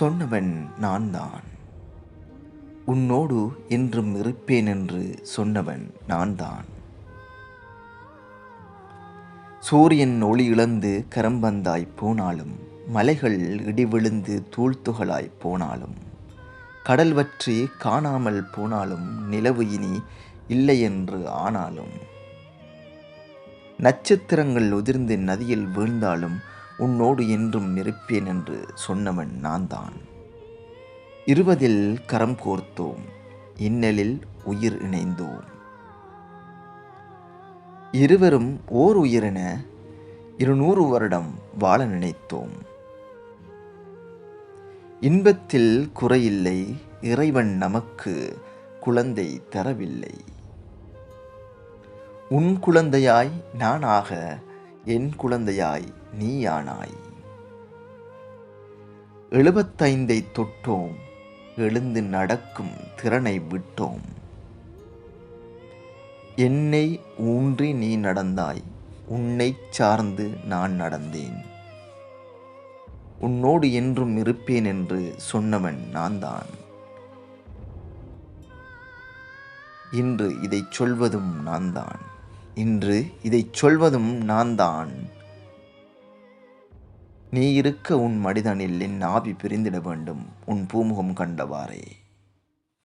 சொன்னவன் நான் தான் உன்னோடு என்றும் இருப்பேன் என்று சொன்னவன் நான் தான் சூரியன் ஒளி இழந்து கரம்பந்தாய் போனாலும் மலைகள் இடிவிழுந்து தூள்துகளாய் போனாலும் கடல் வற்றி காணாமல் போனாலும் நிலவு இனி இல்லை என்று ஆனாலும் நட்சத்திரங்கள் உதிர்ந்து நதியில் வீழ்ந்தாலும் உன்னோடு என்றும் நிற்பேன் என்று சொன்னவன் நான் தான் இருபதில் கரம் கோர்த்தோம் இன்னலில் உயிர் இணைந்தோம். இருவரும் ஓர் உயிரென இருநூறு வருடம் வாழ நினைத்தோம். இன்பத்தில் குறையில்லை இறைவன் நமக்கு குழந்தை தரவில்லை. உன் குழந்தையாய் நானாக என் குழந்தையாய் நீயானாய். எழுபத்தைந்தை தொட்டோம் எழுந்து நடக்கும் திறனை விட்டோம். என்னை ஊன்றி நீ நடந்தாய் உன்னைச் சார்ந்து நான் நடந்தேன். உன்னோடு என்றும் இருப்பேன் என்று சொன்னவன் நான் தான் இன்று இதைச் சொல்வதும் நான் தான் இன்று இதைச் சொல்வதும் நான் தான் நீ இருக்க உன் மடிதனில் என் ஆவி பிரிந்திட வேண்டும். உன் பூமுகம் கண்டவாறே.